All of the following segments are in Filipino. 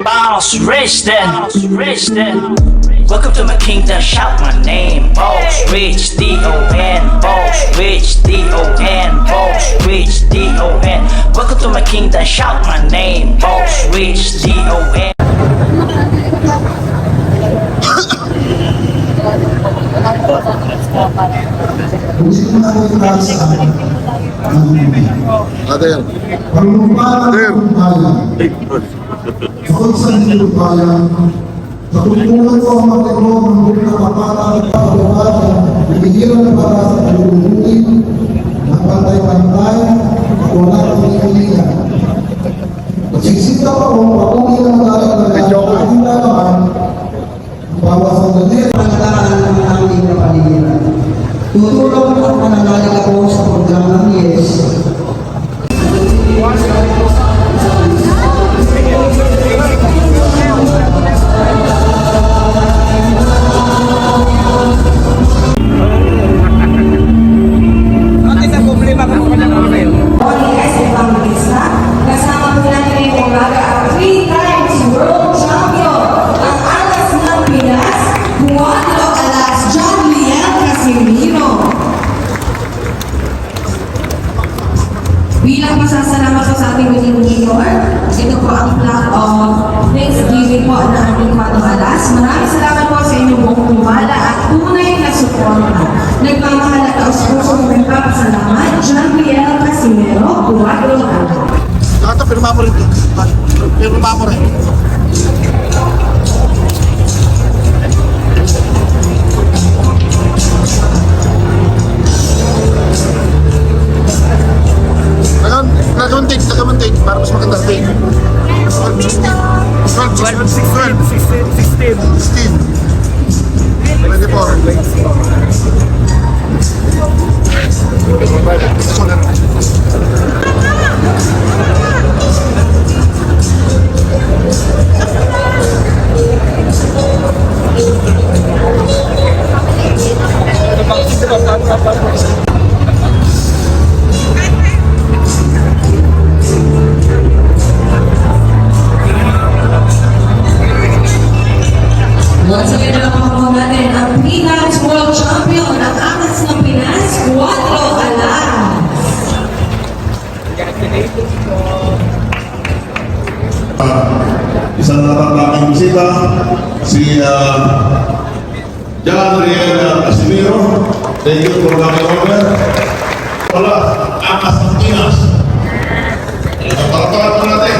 Boss rich then, rich then. Welcome to my kingdom, shout my name. Boss rich, D O N. Boss rich, D O N. Boss rich, D O N. Welcome to my kingdom, shout my name. Boss rich, D O N. Yan. Sir. Ako sa inyong bayan, sa tulungan ko ang mag-ino ng mga kapatang at kapalukan, bibigyan para sa kalulubuin ng pantay-pantay Casimiro. Bilang pasasalamat po sa ating Panginoon, ito po ang plaque of Thanksgiving po na aming Cuatro Alas. Maraming salamat po sa inyong buong kumala at tunay Once again, naman po natin ang Pinas World Champion, ang Amas ng Pinas, Cuatro Alas. isang natatakang bisita, si uh, John Riel Casimiro. Thank you for coming over. Wala, akas ng Pinas. Napalapakan po natin.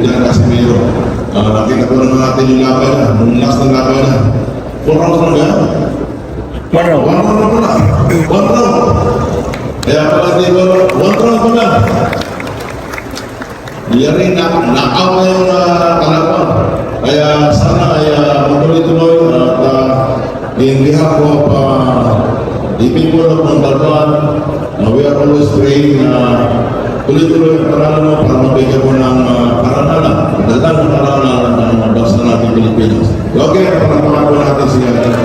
John Casimiro. Uh, nakita ko naman natin yung laban na, nung last ng laban na. One round. One round na pala. One round. Kaya pala di ba, one round lang. Yari na knockout na yung uh, kalaban. Kaya sana ay uh, matuloy-tuloy at uh, in behalf of uh, the people of Montalban, uh, we are always praying na tuloy-tuloy ang paralan mo para mabigyan mo Pilipinas. Okay, panapakan po natin. Sa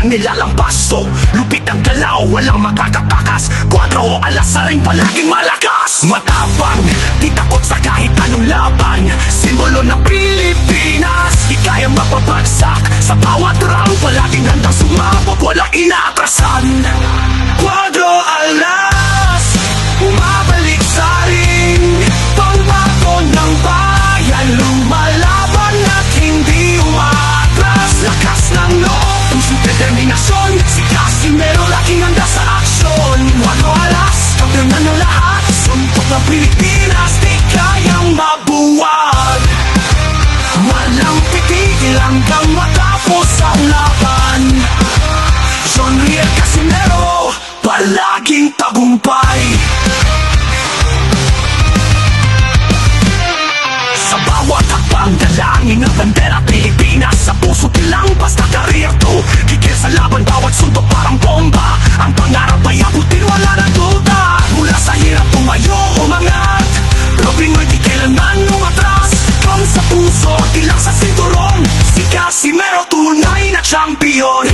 na kanyang nilalampaso Lupit ang galaw, walang makakatakas Kwadro o alas sa ring palaging malakas. Matapang, di takot sa kahit anong laban. Simbolo ng Pilipinas Di kayang mapapagsak. Sa bawat round palaging handang determinasyon Si Casimero laging handa sa aksyon Walo alas, kampiyonan ng lahat Suntok ng Pilipinas, di kayang mabuwag Walang titigil hanggang matapos ang laban John Riel Casimero, palaging tagumpay Sa bawat hakbang dalangin ng bandera Pilipinas Casimero tunay na champion.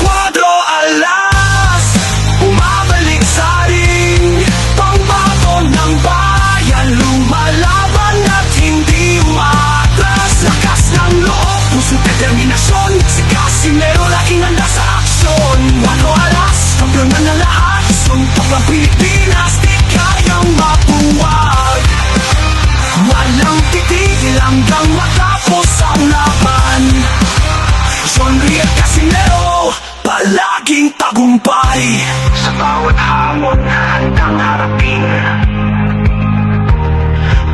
Cuadro alas Umabalik sa ring. Ng bayan Lumalaban at hindi umatras. Lakas ng loob, puso determinasyon. Si Casimero laking handa sa aksyon. Cuadro alas, kampiyon na na lahat. Suntok ng Pilipinas hanggang matapos ang laban John Riel Casimero Palaging tagumpay. Sa bawat hamon handang harapin.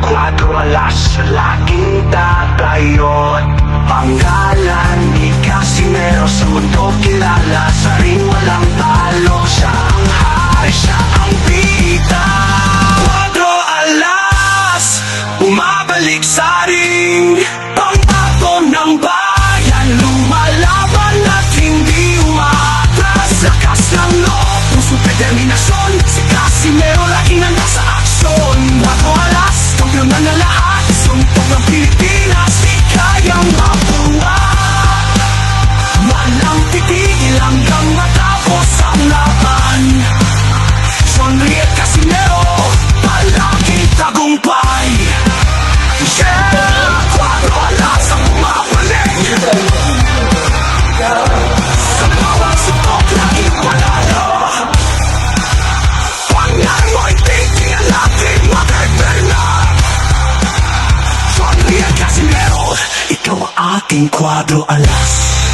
Kwadro alas laging tatayo Pangalan ni Casimero sa mundo kilala Sa ring walang talo Siya ang hari, siya ang bida. Kwadro alas Bumabalik sa Ating kwadro alas